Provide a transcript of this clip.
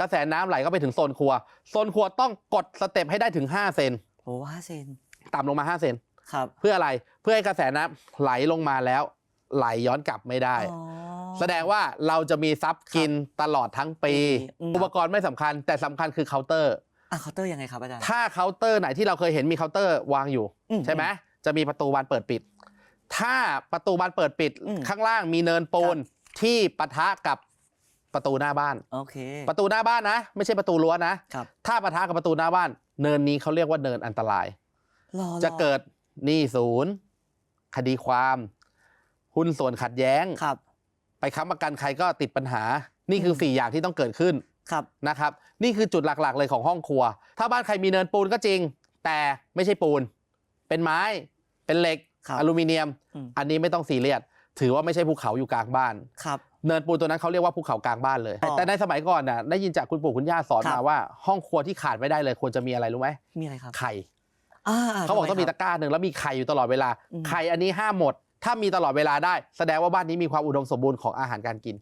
กระแสน้ำไหลก็ไปถึงโซนครัว โซนครัวต้องกดสเต็ปให้ได้ถึง 5 เซนโอ้ห้าเซนต่ำลงมา 5 เซนครับเพื่ออะไรเพื่อให้กระแสน้ำไหลลงมาแล้ว ไหลย้อนกลับไม่ได้อ๋อแสดงว่าเราจะมีซับกินตลอดทั้งปีอืมอุปกรณ์ไม่สำคัญ แต่สำคัญคือเคาน์เตอร์อะเคาน์เตอร์ยังไงครับอาจารย์ถ้าเคาน์เตอร์ไหนที่เราเคยเห็นมีเคาน์เตอร์วางอยู่อืมใช่ไหมจะมีประตูบานเปิดปิด ถ้าประตูบานเปิดปิดอืมข้างล่างมีเนินปูนที่ปะทะกับ ประตูหน้าบ้าน โอเค ประตูหน้าบ้านนะ ไม่ใช่ประตูรั้วนะครับ ถ้าปะทะกับประตูหน้าบ้าน เนินนี้เขาเรียกว่าเนินอันตรายรอจะเกิดหนี้ศูนย์ คดีความ หุ้นส่วนขัดแย้ง ครับ ไปค้ำประกันใครก็ติดปัญหา นี่คือมสี่อย่างที่ต้องเกิดขึ้นครับ นะครับ นี่คือจุดหลักๆเลยของห้องครัว ถ้าบ้านใครมีเนินปูนก็จริง แต่ไม่ใช่ปูน เป็นไม้ เป็นเหล็ก ครับอลูมิเนียม อืม อันนี้ไม่ต้องซีเรียส ถือว่าไม่ใช่ภูเขาอยู่กลางบ้าน ครับ เนินปูนตัวนั้นเขาเรียกว่าภูเขากลางบ้านเลย อ๋อ แต่ในสมัยก่อนน่ะได้ยินจากคุณปู่คุณย่าสอนครัมาบว่า ห้องครัวที่ขาดไม่ได้เลยควรจะมีอะไรรู้ไหมมีอะไรครับไข่อ่าเขาบอกต้องมีทำไคตะรับกร้าหนึ่งแล้วมีไข่อยู่ตลอดเวลาอืม ไข่อันนี้ห้ามหมด ถ้ามีตลอดเวลาได้ แสดงว่าบ้านนี้มีความอุดมสมบูรณ์ของอาหารการกิน